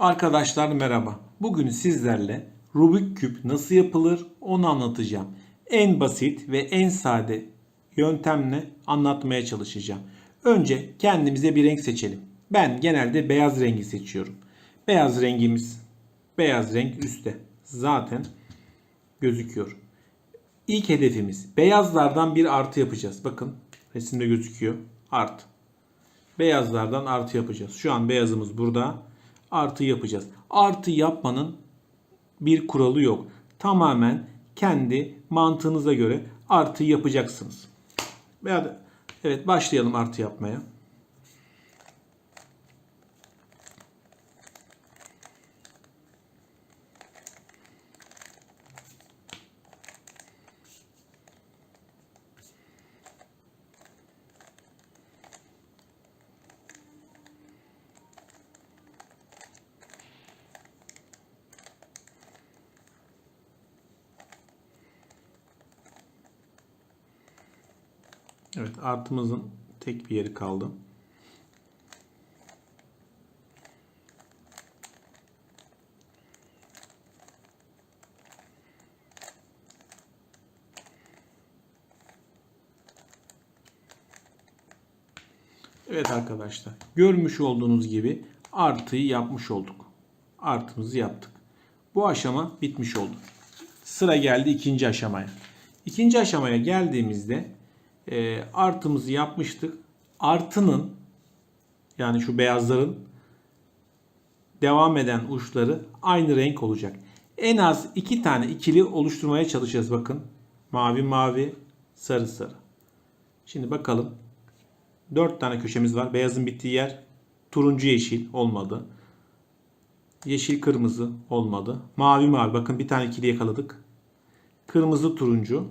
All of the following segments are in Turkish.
Arkadaşlar merhaba. Bugün sizlerle Rubik küp nasıl yapılır onu anlatacağım. En basit ve en sade yöntemle anlatmaya çalışacağım. Önce kendimize bir renk seçelim. Ben genelde beyaz rengi seçiyorum. Beyaz rengimiz beyaz renk üstte. Zaten gözüküyor. İlk hedefimiz beyazlardan bir artı yapacağız. Bakın resimde gözüküyor. Artı. Beyazlardan artı yapacağız. Şu an beyazımız burada. Artı yapacağız. Artı yapmanın bir kuralı yok. Tamamen kendi mantığınıza göre artı yapacaksınız. Evet başlayalım artı yapmaya. Evet artımızın tek bir yeri kaldı. Evet arkadaşlar görmüş olduğunuz gibi artıyı yapmış olduk. Artımızı yaptık. Bu aşama bitmiş oldu. Sıra geldi ikinci aşamaya. İkinci aşamaya geldiğimizde e, artımızı yapmıştık. Artının yani şu beyazların devam eden uçları aynı renk olacak. En az iki tane ikili oluşturmaya çalışacağız bakın. Mavi mavi, sarı sarı. Şimdi bakalım. Dört tane köşemiz var. Beyazın bittiği yer turuncu yeşil olmadı. Yeşil kırmızı olmadı. Mavi mavi bakın bir tane ikili yakaladık. Kırmızı turuncu.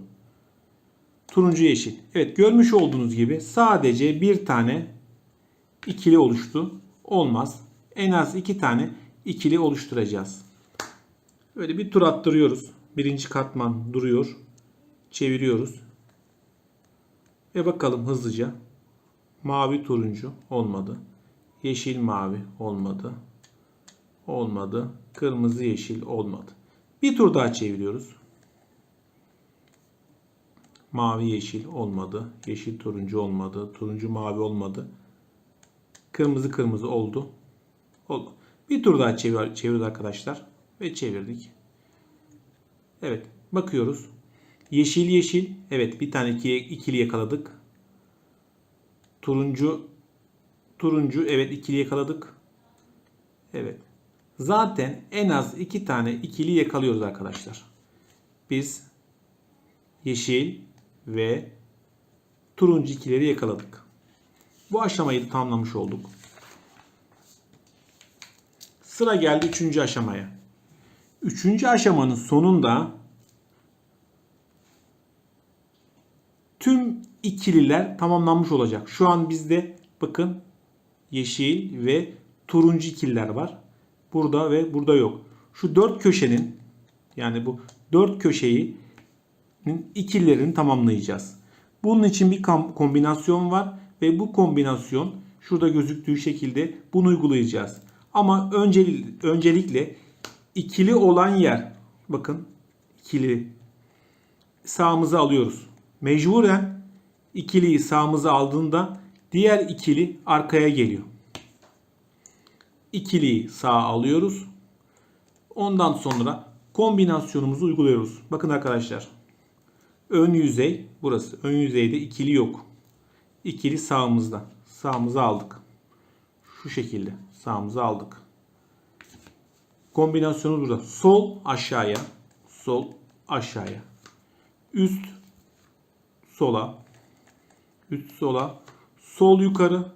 Turuncu yeşil. Evet görmüş olduğunuz gibi sadece bir tane ikili oluştu. Olmaz. En az iki tane ikili oluşturacağız. Böyle bir tur attırıyoruz. Birinci katman duruyor. Çeviriyoruz. Ve bakalım hızlıca. Mavi turuncu olmadı. Yeşil mavi olmadı. Olmadı. Kırmızı yeşil olmadı. Bir tur daha çeviriyoruz. Mavi yeşil olmadı. Yeşil turuncu olmadı. Turuncu mavi olmadı. Kırmızı kırmızı oldu. Oldu. Bir tur daha çevir, çevirdik arkadaşlar. Ve çevirdik. Evet. Bakıyoruz. Yeşil yeşil. Evet bir tane ikili, ikili yakaladık. Turuncu turuncu. Evet ikili yakaladık. Evet. Zaten en az iki tane ikili yakalıyoruz arkadaşlar. Biz yeşil ve turuncu ikileri yakaladık. Bu aşamayı da tamamlamış olduk. Sıra geldi üçüncü aşamaya. Üçüncü aşamanın sonunda tüm ikililer tamamlanmış olacak. Şu an bizde bakın yeşil ve turuncu ikililer var. Burada ve burada yok. Şu dört köşenin yani bu dört köşeyi ikililerini tamamlayacağız. Bunun için bir kombinasyon var ve bu kombinasyon şurada gözüktüğü şekilde bunu uygulayacağız. Ama önceli- öncelikle ikili olan yer bakın ikili sağımıza alıyoruz. Mecburen ikiliyi sağımıza aldığında diğer ikili arkaya geliyor. İkiliyi sağa alıyoruz. Ondan sonra kombinasyonumuzu uyguluyoruz. Bakın arkadaşlar. Ön yüzey burası. Ön yüzeyde ikili yok. İkili sağımızda. Sağımıza aldık. Şu şekilde sağımıza aldık. Kombinasyonu burada. Sol aşağıya, sol aşağıya. Üst sola, üst sola, sol yukarı,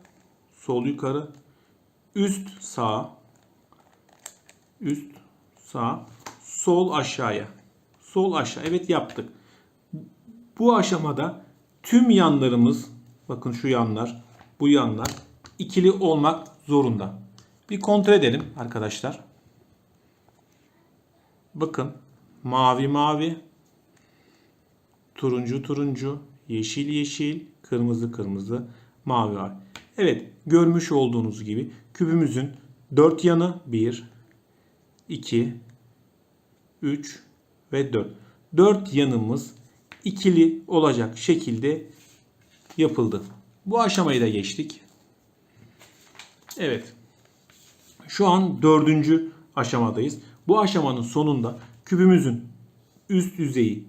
sol yukarı, üst sağa, üst sağ, sol aşağıya. Sol aşağı. Evet yaptık. Bu aşamada tüm yanlarımız bakın şu yanlar, bu yanlar ikili olmak zorunda. Bir kontrol edelim arkadaşlar. Bakın mavi mavi, turuncu turuncu, yeşil yeşil, kırmızı kırmızı, mavi var. Evet görmüş olduğunuz gibi küpümüzün dört yanı 1, 2, 3 ve 4. 4 yanımız ikili olacak şekilde yapıldı. Bu aşamayı da geçtik. Evet. Şu an dördüncü aşamadayız. Bu aşamanın sonunda kübümüzün üst yüzeyi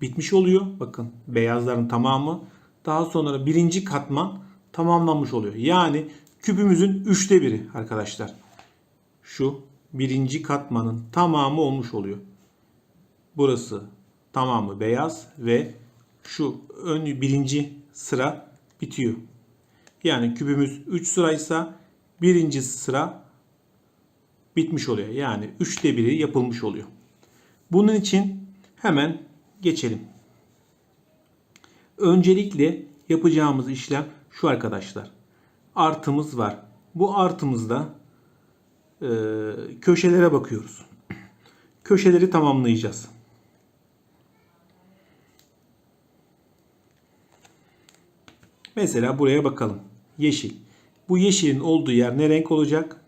bitmiş oluyor. Bakın beyazların tamamı. Daha sonra birinci katman tamamlanmış oluyor. Yani kübümüzün üçte biri arkadaşlar. Şu birinci katmanın tamamı olmuş oluyor. Burası tamamı beyaz ve şu ön birinci sıra bitiyor. Yani kübümüz 3 sıraysa birinci sıra bitmiş oluyor. Yani 3'te 1'i yapılmış oluyor. Bunun için hemen geçelim. Öncelikle yapacağımız işlem şu arkadaşlar. Artımız var. Bu artımızda e, köşelere bakıyoruz. Köşeleri tamamlayacağız. Mesela buraya bakalım. Yeşil. Bu yeşilin olduğu yer ne renk olacak?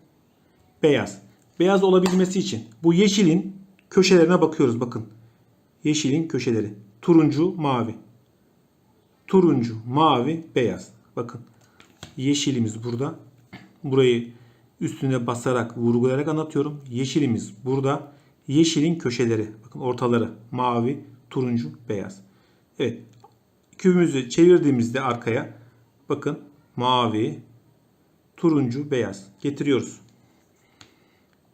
Beyaz. Beyaz olabilmesi için bu yeşilin köşelerine bakıyoruz. Bakın. Yeşilin köşeleri. Turuncu, mavi. Turuncu, mavi, beyaz. Bakın. Yeşilimiz burada. Burayı üstüne basarak, vurgulayarak anlatıyorum. Yeşilimiz burada. Yeşilin köşeleri. Bakın ortaları. Mavi, turuncu, beyaz. Evet. Kübümüzü çevirdiğimizde arkaya bakın mavi, turuncu, beyaz getiriyoruz.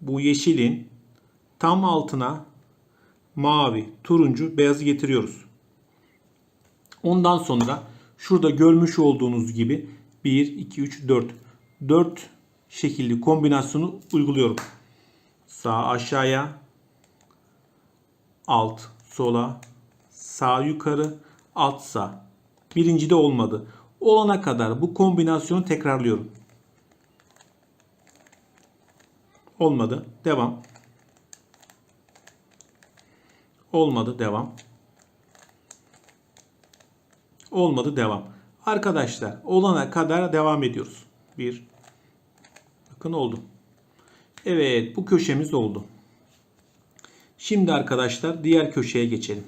Bu yeşilin tam altına mavi, turuncu, beyazı getiriyoruz. Ondan sonra şurada görmüş olduğunuz gibi 1, 2, 3, 4. 4 şekilli kombinasyonu uyguluyorum. Sağ aşağıya, alt sola, sağ yukarı, alt sağ. Birinci de olmadı. Olana kadar bu kombinasyonu tekrarlıyorum. Olmadı. Devam. Olmadı. Devam. Olmadı. Devam. Arkadaşlar olana kadar devam ediyoruz. Bir. Bakın oldu. Evet bu köşemiz oldu. Şimdi arkadaşlar diğer köşeye geçelim.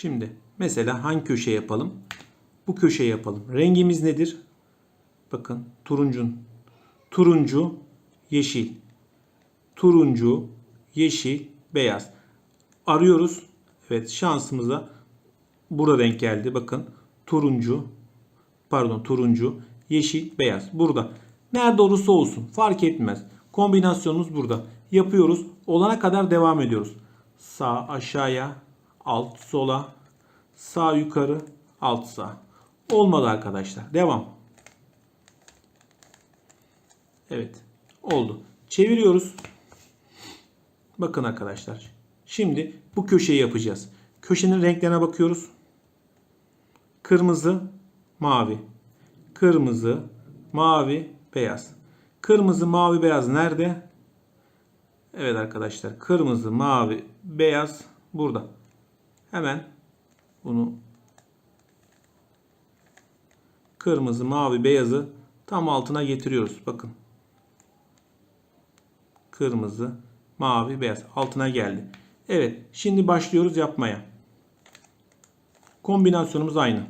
Şimdi mesela hangi köşe yapalım? Bu köşe yapalım. Rengimiz nedir? Bakın turuncun. Turuncu, yeşil. Turuncu, yeşil, beyaz. Arıyoruz. Evet şansımıza burada denk geldi. Bakın turuncu, pardon turuncu, yeşil, beyaz. Burada. Nerede olursa olsun fark etmez. Kombinasyonumuz burada. Yapıyoruz. Olana kadar devam ediyoruz. Sağ aşağıya, alt sola, sağ yukarı, alt sağ. Olmadı arkadaşlar. Devam. Evet. Oldu. Çeviriyoruz. Bakın arkadaşlar. Şimdi bu köşeyi yapacağız. Köşenin renklerine bakıyoruz. Kırmızı, mavi. Kırmızı, mavi, beyaz. Kırmızı, mavi, beyaz nerede? Evet arkadaşlar. Kırmızı, mavi, beyaz burada. Hemen bunu kırmızı, mavi, beyazı tam altına getiriyoruz. Bakın. Kırmızı, mavi, beyaz altına geldi. Evet, şimdi başlıyoruz yapmaya. Kombinasyonumuz aynı.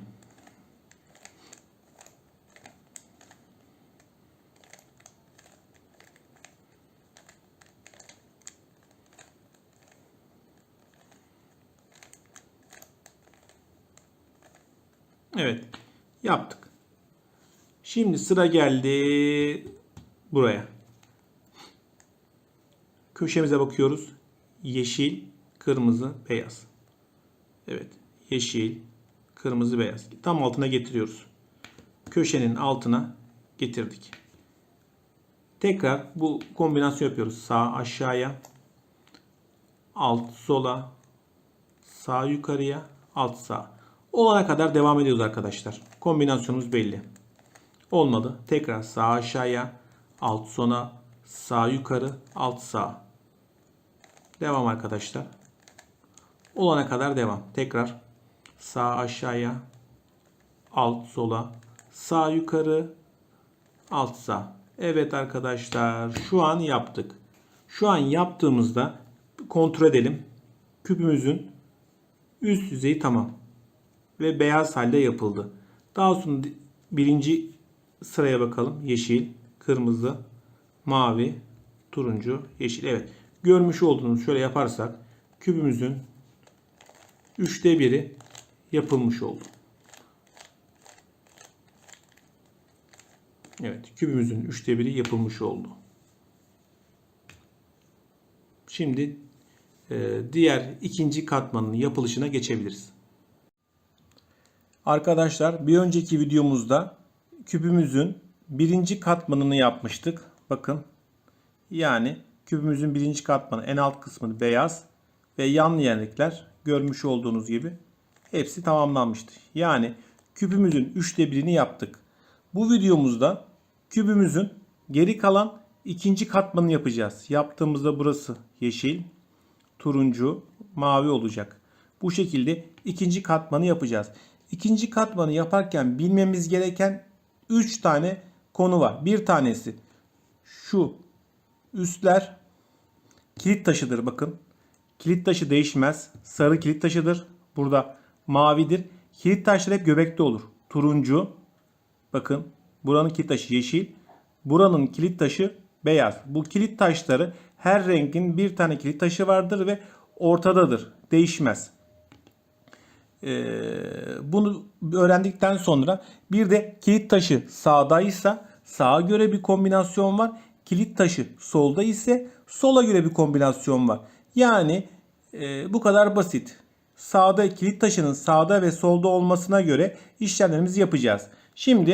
Evet. Yaptık. Şimdi sıra geldi buraya. Köşemize bakıyoruz. Yeşil, kırmızı, beyaz. Evet. Yeşil, kırmızı, beyaz. Tam altına getiriyoruz. Köşenin altına getirdik. Tekrar bu kombinasyon yapıyoruz. Sağ aşağıya, alt sola, sağ yukarıya, alt sağ. Olana kadar devam ediyoruz arkadaşlar. Kombinasyonumuz belli. Olmadı. Tekrar sağ aşağıya, alt sona, sağ yukarı, alt sağ. Devam arkadaşlar. Olana kadar devam. Tekrar sağ aşağıya, alt sola, sağ yukarı, alt sağ. Evet arkadaşlar şu an yaptık. Şu an yaptığımızda kontrol edelim. Küpümüzün üst yüzeyi tamam. Ve beyaz halde yapıldı. Daha sonra birinci sıraya bakalım. Yeşil, kırmızı, mavi, turuncu, yeşil. Evet. Görmüş olduğunuz şöyle yaparsak küpümüzün üçte biri yapılmış oldu. Evet. Kübümüzün üçte biri yapılmış oldu. Şimdi e, diğer ikinci katmanın yapılışına geçebiliriz. Arkadaşlar bir önceki videomuzda kübümüzün birinci katmanını yapmıştık. Bakın yani kübümüzün birinci katmanı en alt kısmı beyaz ve yan yerlikler görmüş olduğunuz gibi hepsi tamamlanmıştı. Yani kübümüzün üçte birini yaptık. Bu videomuzda kübümüzün geri kalan ikinci katmanını yapacağız. Yaptığımızda burası yeşil, turuncu, mavi olacak. Bu şekilde ikinci katmanı yapacağız. İkinci katmanı yaparken bilmemiz gereken 3 tane konu var. Bir tanesi şu üstler kilit taşıdır bakın. Kilit taşı değişmez. Sarı kilit taşıdır. Burada mavidir. Kilit taşları hep göbekte olur. Turuncu. Bakın buranın kilit taşı yeşil. Buranın kilit taşı beyaz. Bu kilit taşları her rengin bir tane kilit taşı vardır ve ortadadır. Değişmez. Ee, bunu öğrendikten sonra bir de kilit taşı sağdaysa sağa göre bir kombinasyon var. Kilit taşı solda ise sola göre bir kombinasyon var. Yani e, bu kadar basit. Sağda kilit taşının sağda ve solda olmasına göre işlemlerimizi yapacağız. Şimdi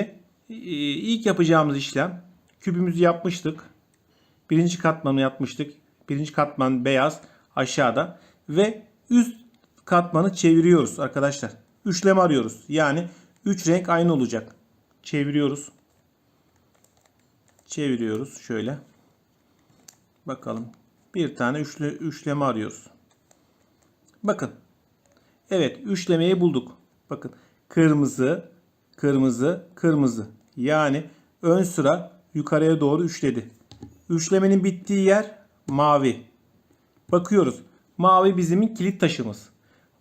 e, ilk yapacağımız işlem kübümüzü yapmıştık. Birinci katmanı yapmıştık. Birinci katman beyaz aşağıda ve üst katmanı çeviriyoruz arkadaşlar. Üçleme arıyoruz. Yani üç renk aynı olacak. Çeviriyoruz. Çeviriyoruz şöyle. Bakalım. Bir tane üçlü, üçleme arıyoruz. Bakın. Evet üçlemeyi bulduk. Bakın. Kırmızı, kırmızı, kırmızı. Yani ön sıra yukarıya doğru üçledi. Üçlemenin bittiği yer mavi. Bakıyoruz. Mavi bizim kilit taşımız.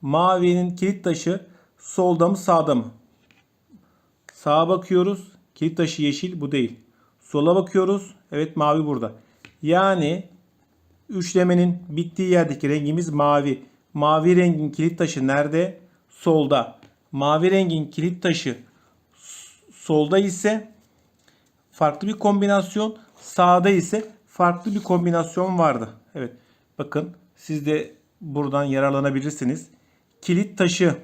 Mavinin kilit taşı solda mı sağda mı? Sağa bakıyoruz. Kilit taşı yeşil bu değil. Sola bakıyoruz. Evet mavi burada. Yani üçlemenin bittiği yerdeki rengimiz mavi. Mavi rengin kilit taşı nerede? Solda. Mavi rengin kilit taşı solda ise farklı bir kombinasyon. Sağda ise farklı bir kombinasyon vardı. Evet. Bakın siz de buradan yararlanabilirsiniz. Kilit taşı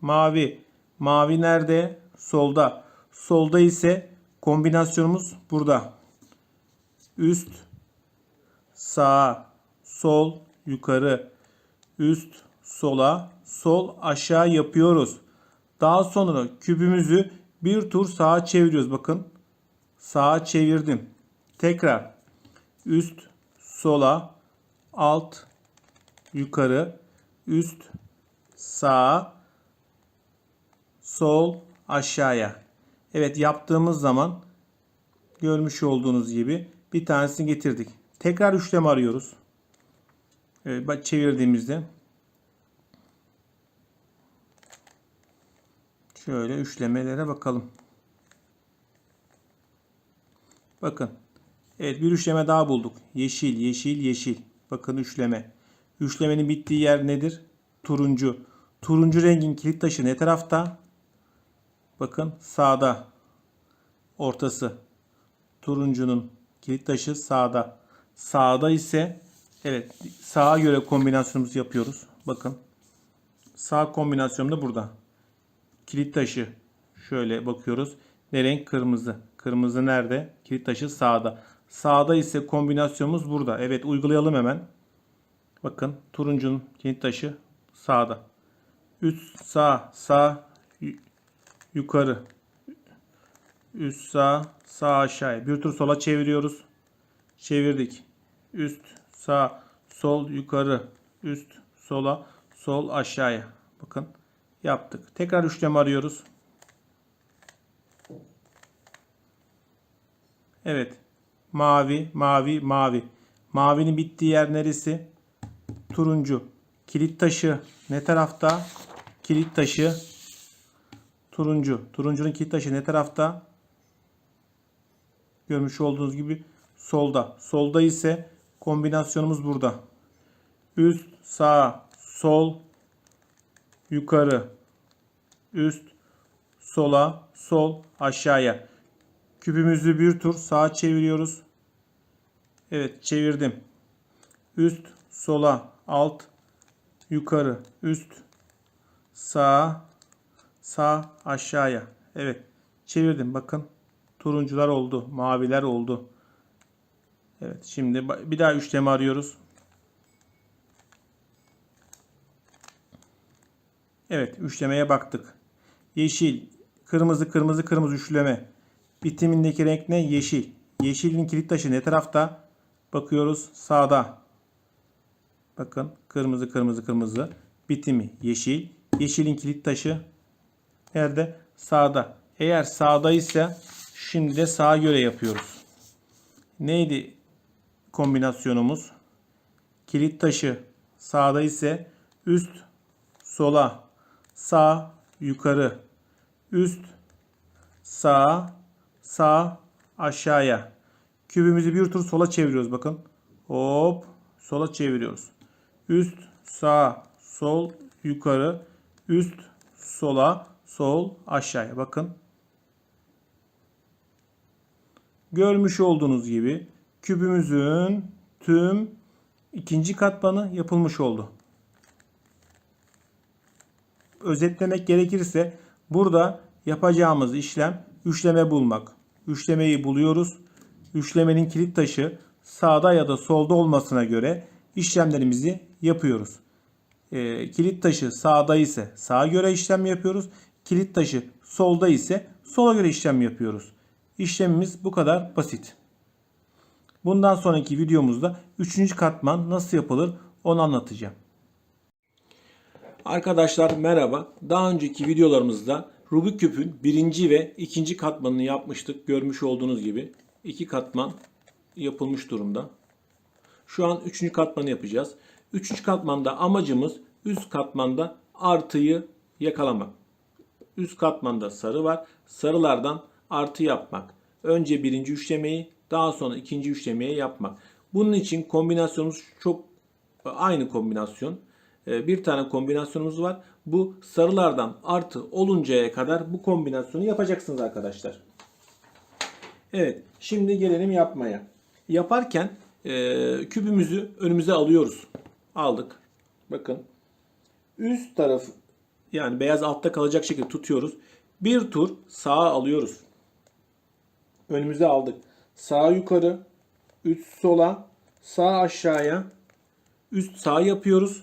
mavi. Mavi nerede? Solda. Solda ise kombinasyonumuz burada. Üst, sağ, sol, yukarı, üst, sola, sol, aşağı yapıyoruz. Daha sonra kübümüzü bir tur sağa çeviriyoruz. Bakın sağa çevirdim. Tekrar üst, sola, alt, yukarı, üst, sağ, sol, aşağıya. Evet yaptığımız zaman görmüş olduğunuz gibi bir tanesini getirdik. Tekrar üçleme arıyoruz. Evet, çevirdiğimizde şöyle üçlemelere bakalım. Bakın. Evet bir üçleme daha bulduk. Yeşil, yeşil, yeşil. Bakın üçleme. Üçlemenin bittiği yer nedir? Turuncu. Turuncu rengin kilit taşı ne tarafta? Bakın sağda. Ortası. Turuncunun kilit taşı sağda. Sağda ise evet sağa göre kombinasyonumuzu yapıyoruz. Bakın. Sağ kombinasyonum da burada. Kilit taşı şöyle bakıyoruz. Ne renk? Kırmızı. Kırmızı nerede? Kilit taşı sağda. Sağda ise kombinasyonumuz burada. Evet uygulayalım hemen. Bakın turuncunun kilit taşı sağda. Üst sağ sağ yukarı. Üst sağ sağ aşağıya. Bir tur sola çeviriyoruz. Çevirdik. Üst sağ sol yukarı. Üst sola sol aşağıya. Bakın yaptık. Tekrar üçlem arıyoruz. Evet. Mavi, mavi, mavi. Mavinin bittiği yer neresi? Turuncu. Kilit taşı ne tarafta? Kilit taşı turuncu. Turuncunun kilit taşı ne tarafta? Görmüş olduğunuz gibi solda. Solda ise kombinasyonumuz burada. Üst, sağ, sol, yukarı, üst, sola, sol, aşağıya. Küpümüzü bir tur sağa çeviriyoruz. Evet çevirdim. Üst, sola, alt, yukarı, üst, sağ, sağ, aşağıya. Evet çevirdim. Bakın turuncular oldu, maviler oldu. Evet şimdi bir daha üçleme arıyoruz. Evet üçlemeye baktık. Yeşil, kırmızı, kırmızı, kırmızı üçleme. Bitimindeki renk ne? Yeşil. Yeşilin kilit taşı ne tarafta? Bakıyoruz sağda. Bakın kırmızı, kırmızı, kırmızı. Bitimi yeşil. Yeşilin kilit taşı nerede? Sağda. Eğer sağdaysa şimdi de sağa göre yapıyoruz. Neydi kombinasyonumuz? Kilit taşı sağda ise üst sola, sağ yukarı, üst sağ, sağ aşağıya. Kübümüzü bir tur sola çeviriyoruz bakın. Hop sola çeviriyoruz. Üst sağ, sol yukarı, üst sola, sol aşağıya. Bakın Görmüş olduğunuz gibi kübümüzün tüm ikinci katmanı yapılmış oldu. Özetlemek gerekirse burada yapacağımız işlem üçleme bulmak. Üçlemeyi buluyoruz. Üçlemenin kilit taşı sağda ya da solda olmasına göre işlemlerimizi yapıyoruz. Ee, kilit taşı sağda ise sağa göre işlem yapıyoruz. Kilit taşı solda ise sola göre işlem yapıyoruz. İşlemimiz bu kadar basit. Bundan sonraki videomuzda 3. katman nasıl yapılır onu anlatacağım. Arkadaşlar merhaba. Daha önceki videolarımızda Rubik küpün birinci ve ikinci katmanını yapmıştık. Görmüş olduğunuz gibi iki katman yapılmış durumda. Şu an üçüncü katmanı yapacağız. Üçüncü katmanda amacımız üst katmanda artıyı yakalamak. Üst katmanda sarı var. Sarılardan artı yapmak. Önce birinci üçlemeyi daha sonra ikinci üçlemeyi yapmak. Bunun için kombinasyonumuz çok aynı kombinasyon. Ee, Bir tane kombinasyonumuz var. Bu sarılardan artı oluncaya kadar bu kombinasyonu yapacaksınız arkadaşlar. Evet, şimdi gelelim yapmaya. Yaparken e, kübümüzü önümüze alıyoruz. Aldık. Bakın. Üst taraf yani beyaz altta kalacak şekilde tutuyoruz. Bir tur sağa alıyoruz. Önümüze aldık. Sağ yukarı, üst sola, sağ aşağıya, üst sağ yapıyoruz.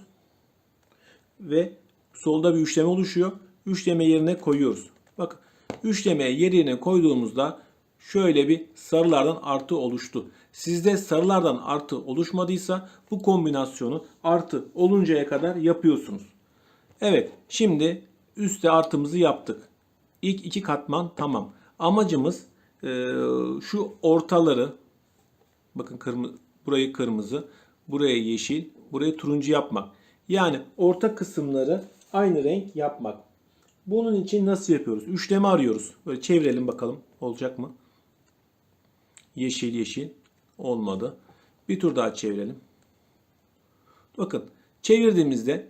Ve solda bir üçleme oluşuyor. Üçleme yerine koyuyoruz. Bakın üçlemeyi yerine koyduğumuzda şöyle bir sarılardan artı oluştu. Sizde sarılardan artı oluşmadıysa bu kombinasyonu artı oluncaya kadar yapıyorsunuz. Evet şimdi üstte artımızı yaptık. İlk iki katman tamam. Amacımız e, şu ortaları bakın kırmızı, burayı kırmızı, buraya yeşil, burayı turuncu yapmak. Yani orta kısımları aynı renk yapmak. Bunun için nasıl yapıyoruz? Üçleme arıyoruz. Böyle çevirelim bakalım olacak mı? Yeşil yeşil olmadı. Bir tur daha çevirelim. Bakın çevirdiğimizde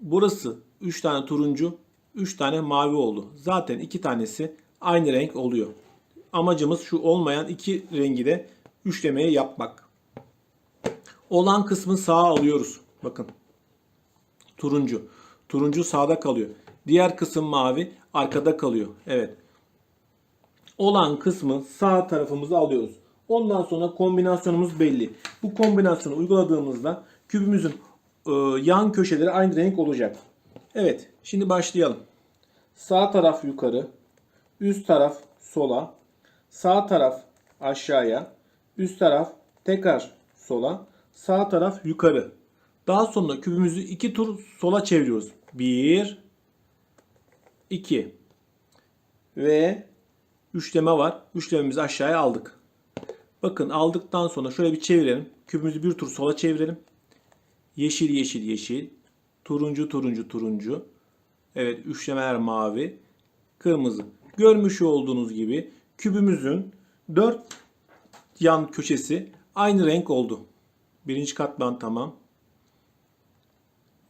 burası 3 tane turuncu, 3 tane mavi oldu. Zaten 2 tanesi aynı renk oluyor. Amacımız şu olmayan iki rengi de üçlemeye yapmak. Olan kısmı sağa alıyoruz. Bakın. Turuncu. Turuncu sağda kalıyor. Diğer kısım mavi arkada kalıyor. Evet. Olan kısmı sağ tarafımıza alıyoruz. Ondan sonra kombinasyonumuz belli. Bu kombinasyonu uyguladığımızda kübümüzün e, yan köşeleri aynı renk olacak. Evet. Şimdi başlayalım. Sağ taraf yukarı. Üst taraf sola. Sağ taraf aşağıya. Üst taraf tekrar sola. Sağ taraf yukarı. Daha sonra kübümüzü iki tur sola çeviriyoruz. 1 2 ve üçleme var. Üçlememizi aşağıya aldık. Bakın aldıktan sonra şöyle bir çevirelim. Kübümüzü bir tur sola çevirelim. Yeşil yeşil yeşil. Turuncu turuncu turuncu. Evet üçlemeler mavi. Kırmızı. Görmüş olduğunuz gibi kübümüzün dört yan köşesi aynı renk oldu. Birinci katman tamam.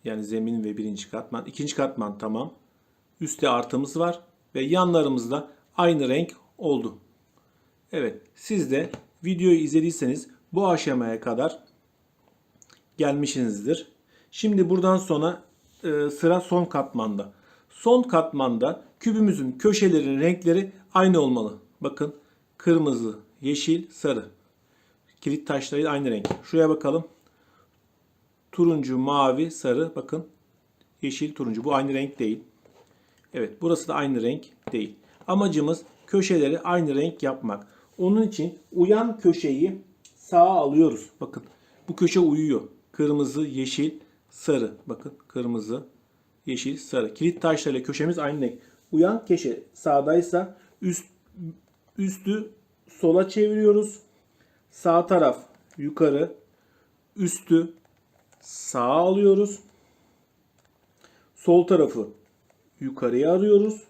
Yani zemin ve birinci katman. İkinci katman tamam. Üstte artımız var. Ve yanlarımızda aynı renk oldu. Evet siz de videoyu izlediyseniz bu aşamaya kadar gelmişsinizdir. Şimdi buradan sonra e, sıra son katmanda. Son katmanda kübümüzün köşelerin renkleri aynı olmalı. Bakın kırmızı, yeşil, sarı. Kilit taşları aynı renk. Şuraya bakalım. Turuncu, mavi, sarı. Bakın yeşil, turuncu. Bu aynı renk değil. Evet burası da aynı renk değil. Amacımız köşeleri aynı renk yapmak. Onun için uyan köşeyi sağa alıyoruz. Bakın bu köşe uyuyor. Kırmızı, yeşil, sarı. Bakın kırmızı, yeşil, sarı. Kilit taşlarıyla köşemiz aynı renk. Uyan köşe sağdaysa üst, üstü sola çeviriyoruz. Sağ taraf yukarı, üstü sağa alıyoruz. Sol tarafı yukarıya arıyoruz.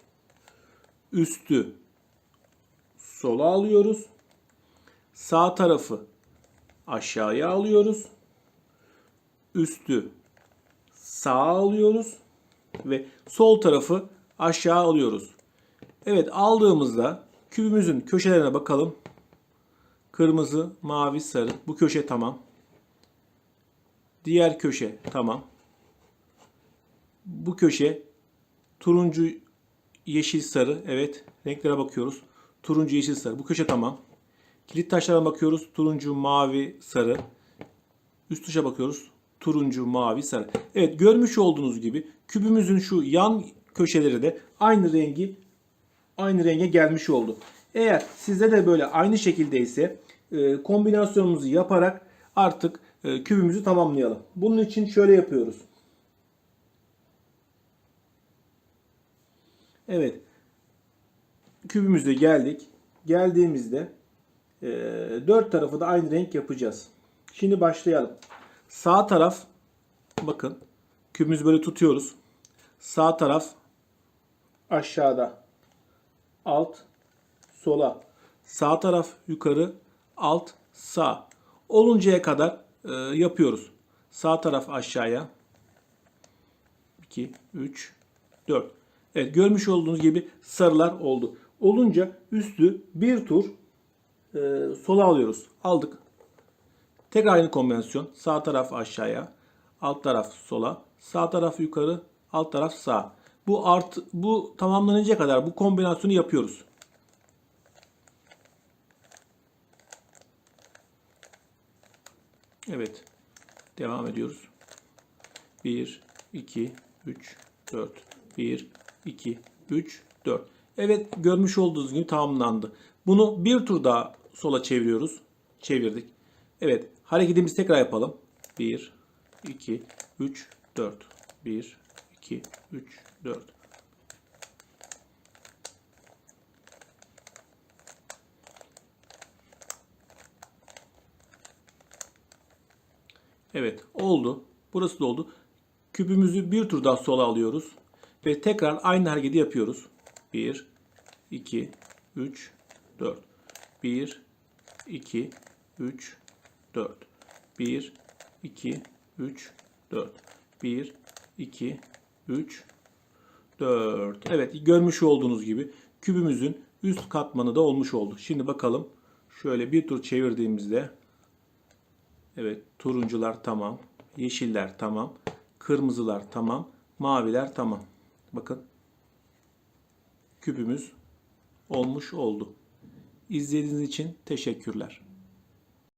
Üstü sola alıyoruz. Sağ tarafı aşağıya alıyoruz. Üstü sağa alıyoruz ve sol tarafı aşağı alıyoruz. Evet aldığımızda kübümüzün köşelerine bakalım. Kırmızı, mavi, sarı. Bu köşe tamam. Diğer köşe tamam. Bu köşe turuncu, yeşil, sarı. Evet. Renklere bakıyoruz. Turuncu, yeşil, sarı. Bu köşe tamam. Kilit taşlara bakıyoruz. Turuncu, mavi, sarı. Üst tuşa bakıyoruz. Turuncu, mavi, sarı. Evet görmüş olduğunuz gibi kübümüzün şu yan köşeleri de aynı rengi aynı renge gelmiş oldu. Eğer sizde de böyle aynı şekilde ise e, kombinasyonumuzu yaparak artık e, kübümüzü tamamlayalım. Bunun için şöyle yapıyoruz. Evet. Kübümüzde geldik. Geldiğimizde e, dört tarafı da aynı renk yapacağız. Şimdi başlayalım. Sağ taraf bakın kübümüzü böyle tutuyoruz. Sağ taraf aşağıda. Alt sola. Sağ taraf yukarı, alt sağ. Oluncaya kadar e, yapıyoruz. Sağ taraf aşağıya. 2 3 4. Evet görmüş olduğunuz gibi sarılar oldu. Olunca üstü bir tur e, sola alıyoruz. Aldık. Tekrar aynı kombinasyon. Sağ taraf aşağıya, alt taraf sola, sağ taraf yukarı, alt taraf sağ. Bu art bu tamamlanıncaya kadar bu kombinasyonu yapıyoruz. Evet. Devam ediyoruz. 1 2 3 4 1 2 3 4. Evet görmüş olduğunuz gibi tamamlandı. Bunu bir tur daha sola çeviriyoruz. Çevirdik. Evet hareketimizi tekrar yapalım. 1 2 3 4 1 2 3 4 Evet oldu. Burası da oldu. Küpümüzü bir tur daha sola alıyoruz. Ve tekrar aynı hareketi yapıyoruz. 1, 2, 3, 4. 1, 2, 3, 4. 1, 2, 3, 4. 1, 2, 3, 4. Evet görmüş olduğunuz gibi kübümüzün üst katmanı da olmuş oldu. Şimdi bakalım şöyle bir tur çevirdiğimizde Evet turuncular tamam. Yeşiller tamam. Kırmızılar tamam. Maviler tamam. Bakın. Küpümüz olmuş oldu. İzlediğiniz için teşekkürler.